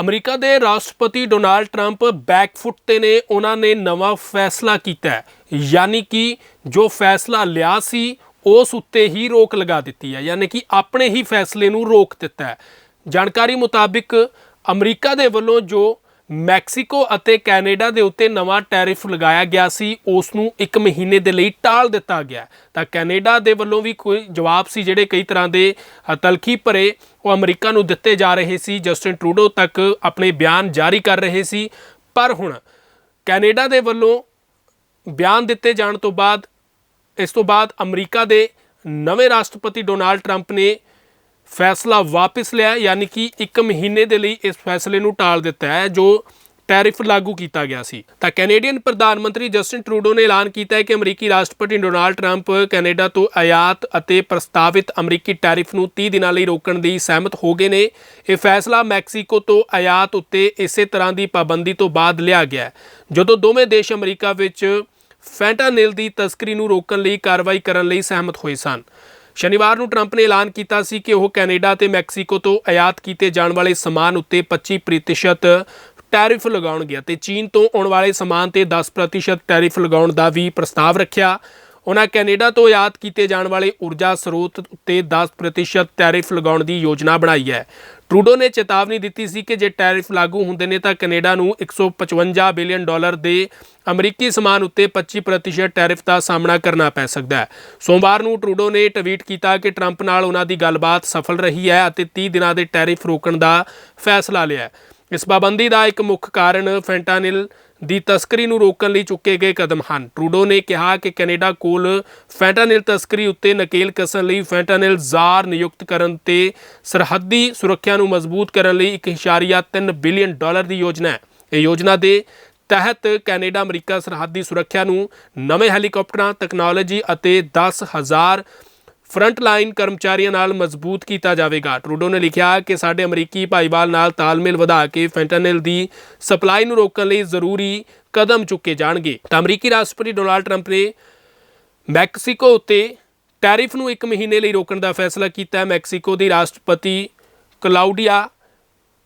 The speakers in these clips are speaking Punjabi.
ਅਮਰੀਕਾ ਦੇ ਰਾਸ਼ਟਰਪਤੀ ਡੋਨਾਲਡ ਟਰੰਪ ਬੈਕਫੁੱਟ ਤੇ ਨੇ ਉਹਨਾਂ ਨੇ ਨਵਾਂ ਫੈਸਲਾ ਕੀਤਾ ਹੈ। ਯਾਨੀ ਕਿ ਜੋ ਫੈਸਲਾ ਲਿਆ ਸੀ, ਉਸ ਉੱਤੇ ਹੀ ਰੋਕ ਲਗਾ ਦਿੱਤੀ ਹੈ। ਯਾਨੀ ਕਿ ਆਪਣੇ ਹੀ ਫੈਸਲੇ ਨੂੰ ਰੋਕ ਦਿੱਤਾ ਹੈ। ਜਾਣਕਾਰੀ ਮੁਤਾਬਿਕ ਅਮਰੀਕਾ ਦੇ ਵੱਲੋਂ ਜੋ ਮੈਕਸੀਕੋ ਅਤੇ ਕੈਨੇਡਾ ਦੇ ਉੱਤੇ ਨਵਾਂ ਟੈਰਿਫ ਲਗਾਇਆ ਗਿਆ ਸੀ ਉਸ ਨੂੰ 1 ਮਹੀਨੇ ਦੇ ਲਈ ਟਾਲ ਦਿੱਤਾ ਗਿਆ। ਤਾਂ ਕੈਨੇਡਾ ਦੇ ਵੱਲੋਂ ਵੀ ਕੋਈ ਜਵਾਬ ਸੀ, ਜਿਹੜੇ ਕਈ ਤਰ੍ਹਾਂ ਦੇ ਤਲਖੀ ਭਰੇ ਉਹ ਅਮਰੀਕਾ ਨੂੰ ਦਿੱਤੇ ਜਾ ਰਹੇ ਸੀ। ਜਸਟਿਨ ਟਰੂਡੋ ਤੱਕ ਆਪਣੇ ਬਿਆਨ ਜਾਰੀ ਕਰ ਰਹੇ ਸੀ। ਪਰ ਹੁਣ ਕੈਨੇਡਾ ਦੇ ਵੱਲੋਂ ਬਿਆਨ ਦਿੱਤੇ ਜਾਣ ਤੋਂ ਬਾਅਦ, ਇਸ ਤੋਂ ਬਾਅਦ ਅਮਰੀਕਾ ਦੇ ਨਵੇਂ ਰਾਸ਼ਟਰਪਤੀ ਡੋਨਾਲਡ ਟਰੰਪ ਨੇ ਫੈਸਲਾ ਵਾਪਸ ਲਿਆ, ਯਾਨੀ ਕਿ 1 ਮਹੀਨੇ ਦੇ ਲਈ ਇਸ ਫੈਸਲੇ ਨੂੰ ਟਾਲ ਦਿੱਤਾ ਹੈ, ਜੋ ਟੈਰਿਫ ਲਾਗੂ ਕੀਤਾ ਗਿਆ ਸੀ। ਤਾਂ ਕੈਨੇਡੀਅਨ ਪ੍ਰਧਾਨ ਮੰਤਰੀ ਜਸਟਿਨ ਟਰੂਡੋ ਨੇ ਐਲਾਨ ਕੀਤਾ ਹੈ ਕਿ ਅਮਰੀਕੀ ਰਾਸ਼ਟਰਪਤੀ ਡੋਨਾਲਡ ਟਰੰਪ ਕੈਨੇਡਾ ਤੋਂ ਆਯਾਤ ਅਤੇ ਪ੍ਰਸਤਾਵਿਤ ਅਮਰੀਕੀ ਟੈਰਿਫ ਨੂੰ 30 ਦਿਨਾਂ ਲਈ ਰੋਕਣ ਦੀ ਸਹਿਮਤ ਹੋ ਗਏ ਨੇ। ਇਹ ਫੈਸਲਾ ਮੈਕਸੀਕੋ ਤੋਂ ਆਯਾਤ ਉੱਤੇ ਇਸੇ ਤਰ੍ਹਾਂ ਦੀ ਪਾਬੰਦੀ ਤੋਂ ਬਾਅਦ ਲਿਆ ਗਿਆ ਜਦੋਂ ਦੋਵੇਂ ਦੇਸ਼ ਅਮਰੀਕਾ ਵਿੱਚ ਫੈਂਟਾਨਿਲ ਦੀ ਤਸਕਰੀ ਨੂੰ ਰੋਕਣ ਲਈ ਕਾਰਵਾਈ ਕਰਨ ਲਈ ਸਹਿਮਤ ਹੋਏ ਸਨ। ਸ਼ਨੀਵਾਰ ਨੂੰ ਟਰੰਪ ਨੇ ਐਲਾਨ ਕੀਤਾ ਸੀ ਕਿ ਉਹ ਕੈਨੇਡਾ ਤੇ ਮੈਕਸੀਕੋ ਤੋਂ ਆਯਾਤ ਕੀਤੇ ਜਾਣ ਵਾਲੇ ਸਮਾਨ ਉੱਤੇ 25% ਟੈਰਿਫ ਲਗਾਉਣਗੇ ਤੇ ਚੀਨ ਤੋਂ ਆਉਣ ਵਾਲੇ ਸਮਾਨ ਤੇ 10% ਟੈਰਿਫ ਲਗਾਉਣ ਦਾ ਵੀ ਪ੍ਰਸਤਾਵ ਰੱਖਿਆ। ਉਹਨਾਂ ਕੈਨੇਡਾ ਤੋਂ ਆਯਾਤ ਕੀਤੇ ਜਾਣ ਵਾਲੇ ਊਰਜਾ ਸਰੋਤ ਉੱਤੇ 10% ਟੈਰਿਫ ਲਗਾਉਣ ਦੀ ਯੋਜਨਾ ਬਣਾਈ ਹੈ। ਟਰੂਡੋ ਨੇ ਚੇਤਾਵਨੀ ਦਿੱਤੀ ਸੀ ਕਿ ਜੇ ਟੈਰਿਫ ਲਾਗੂ ਹੁੰਦੇ ਨੇ ਤਾਂ ਕੈਨੇਡਾ ਨੂੰ 155 ਬਿਲੀਅਨ ਡਾਲਰ ਦੇ ਅਮਰੀਕੀ ਸਮਾਨ ਉੱਤੇ 25% ਟੈਰਿਫ ਦਾ ਸਾਹਮਣਾ ਕਰਨਾ ਪੈ ਸਕਦਾ ਹੈ। ਸੋਮਵਾਰ ਨੂੰ ਟਰੂਡੋ ਨੇ ਟਵੀਟ ਕੀਤਾ ਕਿ ਟਰੰਪ ਨਾਲ ਉਹਨਾਂ ਦੀ ਗੱਲਬਾਤ ਸਫਲ ਰਹੀ ਹੈ ਅਤੇ 30 ਦਿਨਾਂ ਦੇ ਟੈਰਿਫ ਰੋਕਣ ਦਾ ਫੈਸਲਾ ਲਿਆ ਹੈ। ਇਸ ਪਾਬੰਦੀ ਦਾ ਇੱਕ ਮੁੱਖ ਕਾਰਨ ਫੈਂਟਾਨਿਲ ਦੀ ਤਸਕਰੀ ਨੂੰ ਰੋਕਣ ਲਈ ਚੁੱਕੇ ਗਏ ਕਦਮ ਹਨ। ਟਰੂਡੋ ਨੇ ਕਿਹਾ ਕਿ ਕੈਨੇਡਾ ਕੋਲ ਫੈਂਟਾਨਿਲ ਤਸਕਰੀ ਉੱਤੇ ਨਕੇਲ ਕਸਣ ਲਈ ਫੈਂਟਾਨਿਲ ਜ਼ਾਰ ਨਿਯੁਕਤ ਕਰਨ ਤੇ ਸਰਹੱਦੀ ਸੁਰੱਖਿਆ ਨੂੰ ਮਜ਼ਬੂਤ ਕਰਨ ਲਈ 1.3 ਬਿਲੀਅਨ ਡਾਲਰ ਦੀ ਯੋਜਨਾ ਹੈ। ਇਹ ਯੋਜਨਾ ਦੇ ਤਹਿਤ ਕੈਨੇਡਾ ਅਮਰੀਕਾ ਸਰਹੱਦੀ ਸੁਰੱਖਿਆ ਨੂੰ ਨਵੇਂ ਹੈਲੀਕਾਪਟਰਾਂ, ਤਕਨਾਲੋਜੀ ਅਤੇ 10000 ਫਰੰਟ ਲਾਈਨ ਕਰਮਚਾਰੀਆਂ ਨਾਲ ਮਜ਼ਬੂਤ ਕੀਤਾ ਜਾਵੇਗਾ। ਟਰੂਡੋ ਨੇ ਲਿਖਿਆ ਕਿ ਸਾਡੇ ਅਮਰੀਕੀ ਭਾਈਵਾਲ ਨਾਲ ਤਾਲਮੇਲ ਵਧਾ ਕੇ ਫੈਂਟਾਨਿਲ ਦੀ ਸਪਲਾਈ ਨੂੰ ਰੋਕਣ ਲਈ ਜ਼ਰੂਰੀ ਕਦਮ ਚੁੱਕੇ ਜਾਣਗੇ। ਤਾਂ ਅਮਰੀਕੀ ਰਾਸ਼ਟਰਪਤੀ ਡੋਨਾਲਡ ਟਰੰਪ ਨੇ ਮੈਕਸੀਕੋ ਉੱਤੇ ਟੈਰਿਫ ਨੂੰ 1 ਮਹੀਨੇ ਲਈ ਰੋਕਣ ਦਾ ਫੈਸਲਾ ਕੀਤਾ। ਹੈ ਮੈਕਸੀਕੋ ਦੀ ਰਾਸ਼ਟਰਪਤੀ ਕਲਾਉਡੀਆ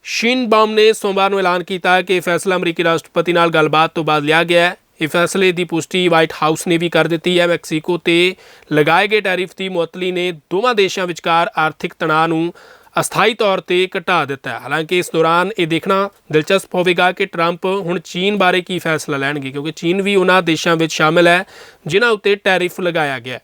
ਸ਼ਿਨਬਾਮ ਨੇ ਸੋਮਵਾਰ ਨੂੰ ਐਲਾਨ ਕੀਤਾ ਕਿ ਇਹ ਫੈਸਲਾ ਅਮਰੀਕੀ ਰਾਸ਼ਟਰਪਤੀ ਨਾਲ ਗੱਲਬਾਤ ਤੋਂ ਬਾਅਦ ਲਿਆ ਗਿਆ ਹੈ। ਇਹ ਫੈਸਲੇ ਦੀ ਪੁਸ਼ਟੀ ਵਾਈਟ ਹਾਊਸ ਨੇ ਵੀ ਕਰ ਦਿੱਤੀ ਹੈ। ਮੈਕਸੀਕੋ ਤੇ ਲਗਾਏ ਗਏ ਟੈਰਿਫ ਦੀ ਮੁਅੱਤਲੀ ਨੇ ਦੋਵਾਂ ਦੇਸ਼ਾਂ ਵਿਚਕਾਰ ਆਰਥਿਕ ਤਣਾਅ ਨੂੰ ਅਸਥਾਈ ਤੌਰ ਤੇ ਘਟਾ ਦਿੱਤਾ ਹੈ। ਹਾਲਾਂਕਿ ਇਸ ਦੌਰਾਨ ਇਹ ਦੇਖਣਾ ਦਿਲਚਸਪ ਹੋਵੇਗਾ ਕਿ ਟਰੰਪ ਹੁਣ ਚੀਨ ਬਾਰੇ ਕੀ ਫੈਸਲਾ ਲੈਣਗੇ, ਕਿਉਂਕਿ ਚੀਨ ਵੀ ਉਹਨਾਂ ਦੇਸ਼ਾਂ ਵਿੱਚ ਸ਼ਾਮਿਲ ਹੈ, ਜਿਨ੍ਹਾਂ ਉੱਤੇ ਟੈਰਿਫ ਲਗਾਇਆ ਗਿਆ ਹੈ।